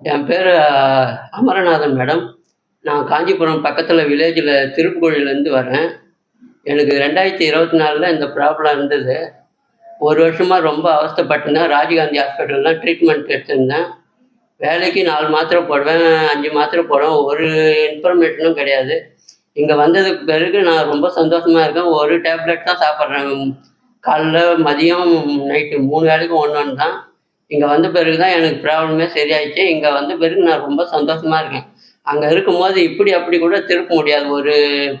என் பேர் அமரநாதன் மேடம். நான் காஞ்சிபுரம் பக்கத்தில் வில்லேஜில் திருப்புகோழிலேருந்து வரேன் எனக்கு ரெண்டாயிரத்தி இருபத்தி நாலில் இந்த ப்ராப்ளம் இருந்தது. ஒரு வருஷமாக ரொம்ப அவஸ்தப்பட்டிருந்தேன். ராஜீவ்காந்தி ஹாஸ்பிட்டலில் ட்ரீட்மெண்ட் எடுத்திருந்தேன். வேலைக்கு நாலு மாத்திரை போடுவேன் அஞ்சு மாத்திரை போடுவேன். ஒரு இன்ஃபர்மேஷனும் கிடையாது. இங்கே வந்ததுக்கு பிறகு நான் ரொம்ப சந்தோஷமாக இருக்கேன். ஒரு டேப்லெட் தான் சாப்பிட்றேன். காலைல மதியம் நைட்டு மூணு வேளைக்கும் ஒன்று ஒன்று தான் இங்கே வந்த பிறகு தான் எனக்கு ப்ராப்ளமே சரியாயிடுச்சு. இங்கே வந்த பிறகு நான் ரொம்ப சந்தோஷமாக இருக்கேன். அங்கே இருக்கும்போது இப்படி அப்படி கூட திருப்ப முடியாது. ஒரு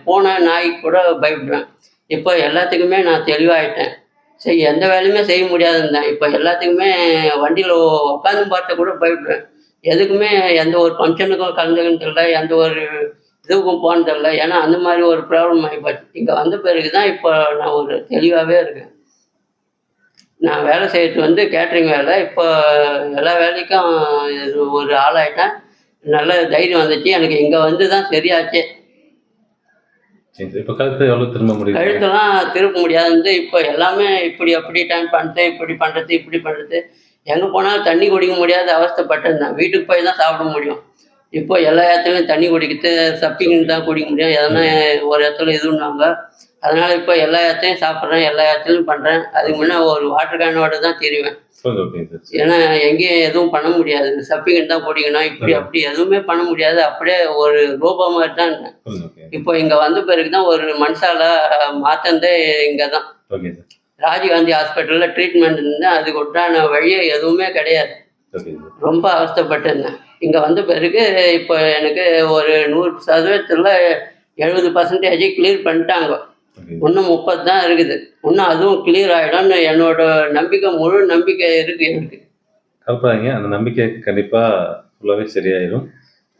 போன நாய்க்கு கூட பயப்படுவேன் இப்போ எல்லாத்துக்குமே நான் தெளிவாயிட்டேன். சரி எந்த வேலையுமே செய்ய முடியாதுன்னு இப்போ எல்லாத்துக்குமே வண்டியில் உட்காந்து பார்த்த கூட பயப்படுவேன் எதுக்குமே எந்த ஒரு ஃபங்க்ஷனுக்கும் கலந்துக்கிட்டு எந்த ஒரு இதுக்கும் போனதில்லை ஏன்னா அந்த மாதிரி ஒரு ப்ராப்ளம் ஆகிப்போச்சு இங்கே வந்த பிறகு தான் இப்போ நான் ஒரு தெளிவாகவே இருக்கேன். நான் வேலை செய்யறது வந்து கேட்ரிங் வேலை. இப்போ எல்லா வேலைக்கும் ஒரு ஆளாயிட்டேன். நல்ல தைரியம் வந்துச்சு. எனக்கு இங்கே வந்து தான் சரியாச்சு. சரி இப்போ கழுத்து எவ்வளோ திரும்ப முடியும் கழுத்தெல்லாம் திருப்ப முடியாது. இப்போ எல்லாமே இப்படி அப்படி டைம் பண்ணுறது இப்படி பண்ணுறது இப்படி பண்ணுறது எங்கே போனாலும் தண்ணி குடிக்க முடியாத அவஸ்தைப்பட்டிருந்தேன் வீட்டுக்கு போய் தான் சாப்பிட முடியும். இப்போ எல்லா இடத்துலையும் தண்ணி குடிக்கிறது சப்பிங் தான் குடிக்க முடியும். எதனா ஒரு இடத்துல இதுன்னாங்க அதனால் இப்போ எல்லா இடத்துலையும் சாப்பிட்றேன் எல்லா இடத்துலையும் பண்ணுறேன் அதுக்கு முன்னே ஒரு வாட்டர் கேனோட தான் தெரிவேன். ஏன்னா எங்கேயும் எதுவும் பண்ண முடியாது. சப்பிங் தான் குடிக்கணும் இப்படி அப்படி எதுவுமே பண்ண முடியாது. அப்படியே ஒரு ரோபோ மாதிரி தான் இப்போ இங்கே வந்த பிறகு தான் ஒரு மனசால மாத்தந்தே இங்கே தான் ராஜீவ்காந்தி ஹாஸ்பிட்டலில் ட்ரீட்மெண்ட் இருந்தேன். அதுக்கு உண்டான வழியே எதுவுமே கிடையாது. ரொம்ப அவஸ்தைப்பட்டிருந்தேன். இங்கே வந்த பிறகு இப்போ எனக்கு ஒரு நூறு சதவீதத்தில் எழுபது பர்சன்டேஜ் கிளியர் பண்ணிட்டாங்க. இன்னும் முப்பது தான் இருக்குது. இன்னும் அதுவும் கிளியர் ஆகிடும்னு என்னோட நம்பிக்கை முழு நம்பிக்கை இருக்குது எனக்கு. கலப்பாதீங்க அந்த நம்பிக்கை கண்டிப்பாக ஃபுல்லாகவே சரியாயிடும்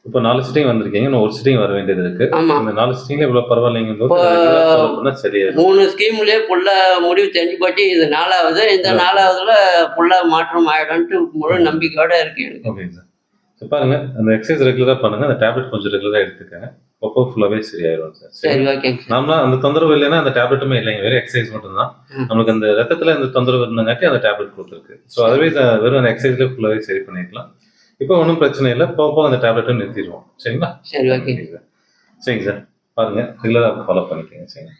இப்போ நாலு சிட்டிங் வந்திருக்கீங்க. இன்னும் ஒரு சிட்டிங் வர வேண்டியது இருக்கு. இந்த நாலு சிட்டிங்ல இவ்வளோ பரவாயில்லைங்க சரியாயிடும் மூணு ஸ்கீம்லேயே ஃபுல்லாக முடிவு தெரிஞ்சு போச்சு இது நாலாவது. இந்த நாலாவதுல ஃபுல்லாக மாற்றம் ஆகிடும்ட்டு முழு நம்பிக்கையோட இருக்கு எனக்கு. ஓகே சார் பாருங்க. அந்த எக்ஸசைஸ் ரெகுலராக பண்ணுங்க. அந்த டேப்லெட் கொஞ்சம் ரெகுலராக எடுத்துக்கங்க. அப்போ ஃபுல்லாகவே சரியாயிடும் சார். சரி ஓகேங்க நாம அந்த தொந்தரவு இல்லைன்னா அந்த டேப்லெட்டுமே இல்லைங்க. வெறும் எக்ஸசைஸ் மட்டும்தான். ம். நமக்கு அந்த ரத்தத்துல இந்த தொந்தரவு இருந்தங்காட்டி அந்த டேப்லெட் கொடுத்துருக்கு. ஸோ அதுவே வெறும் அந்த எக்ஸசைஸ்ல ஃபுல்லாகவே சரி பண்ணிக்கலாம். இப்போ ஒன்றும் பிரச்சனை இல்லை. போக அந்த டேப்லெட்டும் நிறுத்திடுவோம். சரிங்களா? சரி ஓகே சரிங்க சார். சரிங்க சார். பாருங்க. ரெகுலராக ஃபாலோ பண்ணிக்கோங்க. சரிங்க.